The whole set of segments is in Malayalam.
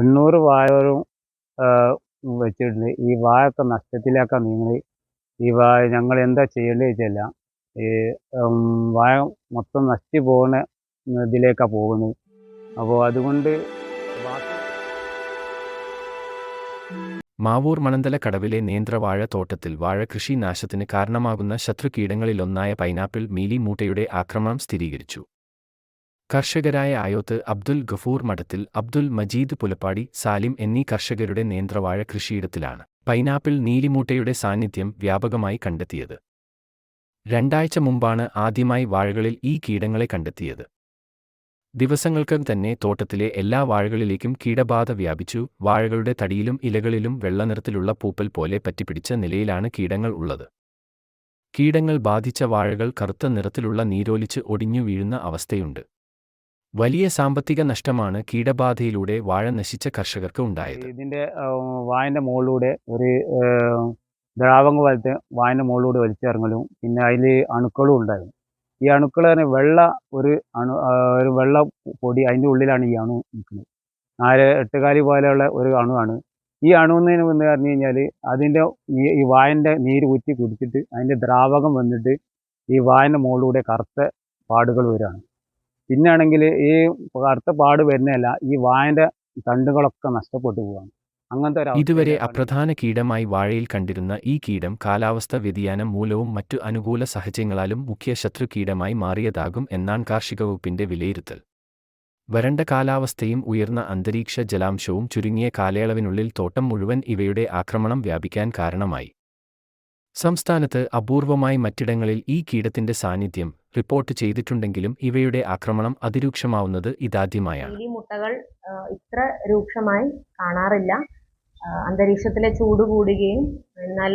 എണ്ണൂറ് വാഴകളും വെച്ചിട്ടുണ്ട്. ഈ വാഴൊക്കെ നഷ്ടത്തിലേക്കാണ് നിങ്ങൾ ഈ വാഴ ഞങ്ങൾ എന്താ ചെയ്യേണ്ടത് വെച്ചല്ല ഈ വാഴ മൊത്തം നശിച്ചു പോകുന്ന ഇതിലേക്കാണ് പോകുന്നത്. അപ്പോൾ അതുകൊണ്ട് മാവൂർ മണന്തല കടവിലെ നേന്ത്രവാഴ തോട്ടത്തിൽ വാഴ കൃഷി നാശത്തിന് കാരണമാകുന്ന ശത്രുകീടങ്ങളിലൊന്നായ പൈനാപ്പിൾ മീലി മൂട്ടയുടെ ആക്രമണം സ്ഥിരീകരിച്ചു. കർഷകരായ ആയോത്ത് അബ്ദുൽ ഗഫൂർ മഠത്തിൽ അബ്ദുൽ മജീദ് പുലപ്പാടി സാലിം എന്നീ കർഷകരുടെ നേന്ത്രവാഴ കൃഷിയിടത്തിലാണ് പൈനാപ്പിൾ നീലിമൂട്ടയുടെ സാന്നിധ്യം വ്യാപകമായി കണ്ടെത്തിയത്. രണ്ടാഴ്ച മുമ്പാണ് ആദ്യമായി വാഴകളിൽ ഈ കീടങ്ങളെ കണ്ടെത്തിയത്. ദിവസങ്ങൾക്കും തന്നെ തോട്ടത്തിലെ എല്ലാ വാഴകളിലേക്കും കീടബാധ വ്യാപിച്ചു വാഴകളുടെ തടിയിലും ഇലകളിലും വെള്ളനിറത്തിലുള്ള പൂപ്പൽ പോലെ പറ്റിപ്പിടിച്ച നിലയിലാണ് കീടങ്ങൾ ഉള്ളത്. കീടങ്ങൾ ബാധിച്ച വാഴകൾ കറുത്ത നിറത്തിലുള്ള നീരോലിച്ച് ഒടിഞ്ഞു വീഴുന്ന അവസ്ഥയുണ്ട്. വലിയ സാമ്പത്തിക നഷ്ടമാണ് കീടബാധയിലൂടെ വാഴ നശിച്ച കർഷകർക്ക് ഉണ്ടായത്. ഇതിന്റെ വായന്റെ മുകളിലൂടെ ഒരു ദ്രാവകം പോലത്തെ വായന മുകളിലൂടെ വലിച്ചിറങ്ങലും പിന്നെ അതിൽ അണുക്കളും ഉണ്ടായിരുന്നു. ഈ അണുക്കൾ തന്നെ വെള്ള ഒരു അണു ഒരു വെള്ള പൊടി അതിന്റെ ഉള്ളിലാണ് ഈ അണു നിൽക്കുന്നത്. നാല് എട്ടുകാലി പോലെയുള്ള ഒരു അണുവാണ്. ഈ അണുവിന് എന്ന് പറഞ്ഞു കഴിഞ്ഞാൽ അതിന്റെ ഈ- വായന്റെ നീര് കുറ്റി കുടിച്ചിട്ട് അതിന്റെ ദ്രാവകം വന്നിട്ട് ഈ വായന്റെ മുകളിലൂടെ കറുത്ത പാടുകൾ വരികയാണ്. പിന്നെ ആണെങ്കിൽ ഈ കറുത്ത പാട് വരുന്നതല്ല ഈ വായന്റെ തണ്ടുകളൊക്കെ നഷ്ടപ്പെട്ടു പോവാണ്. അങ്ങനത്തെ ഒരു ഇതുവരെ അപ്രധാന കീടമായി വാഴയിൽ കണ്ടിരുന്ന ഈ കീടം കാലാവസ്ഥ വ്യതിയാനം മൂലവും മറ്റു അനുകൂല സാഹചര്യങ്ങളാലും മുഖ്യ ശത്രു കീടമായി മാറിയതാകും എന്നാണ് കാർഷിക വകുപ്പിന്റെ വിലയിരുത്തൽ. വരണ്ട കാലാവസ്ഥയും ഉയർന്ന അന്തരീക്ഷ ജലാംശവും ചുരുങ്ങിയ കാലയളവിനുള്ളിൽ തോട്ടം മുഴുവൻ ഇവയുടെ ആക്രമണം വ്യാപിക്കാൻ കാരണമായി. സംസ്ഥാനത്ത് അപൂർവമായി മറ്റിടങ്ങളിൽ ഈ കീടത്തിന്റെ സാന്നിധ്യം റിപ്പോർട്ട് ചെയ്തിട്ടുണ്ടെങ്കിലും ഇവയുടെ ആക്രമണം അതിരൂക്ഷമാവുന്നത് ഇതാദ്യമായാണ്. ഈ മുട്ടകൾ ഇത്ര രൂക്ഷമായി കാണാറില്ല. അന്തരീക്ഷത്തിലെ ചൂട് കൂടുകയും എന്നാൽ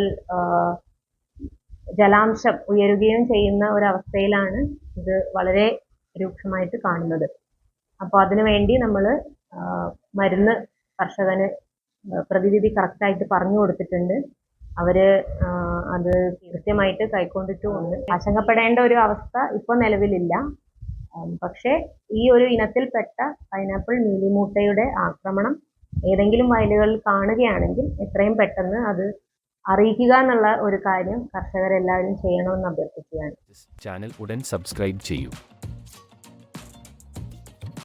ജലാംശം ഉയരുകയും ചെയ്യുന്ന ഒരവസ്ഥയിലാണ് ഇത് വളരെ രൂക്ഷമായിട്ട് കാണുന്നത്. അപ്പോൾ അതിനുവേണ്ടി നമ്മൾ മരുന്ന് കർഷകന് പ്രതിവിധി കറക്റ്റായിട്ട് പറഞ്ഞു കൊടുത്തിട്ടുണ്ട്. അവർ അത് കൃത്യമായിട്ട് കൈക്കൊണ്ടിട്ടുമുണ്ട്. ആശങ്കപ്പെടേണ്ട ഒരു അവസ്ഥ ഇപ്പോൾ നിലവിലില്ല. പക്ഷേ ഈ ഒരു ഇനത്തിൽപ്പെട്ട പൈനാപ്പിൾ നീലിമൂട്ടയുടെ ആക്രമണം ഏതെങ്കിലും വയലുകളിൽ കാണുകയാണെങ്കിൽ എത്രയും പെട്ടെന്ന് അത് അറിയിക്കുക എന്നുള്ള ഒരു കാര്യം കർഷകരെല്ലാവരും ചെയ്യണമെന്ന് അഭ്യർത്ഥിക്കുകയാണ്. ചാനൽ ഉടൻ സബ്സ്ക്രൈബ് ചെയ്യൂ.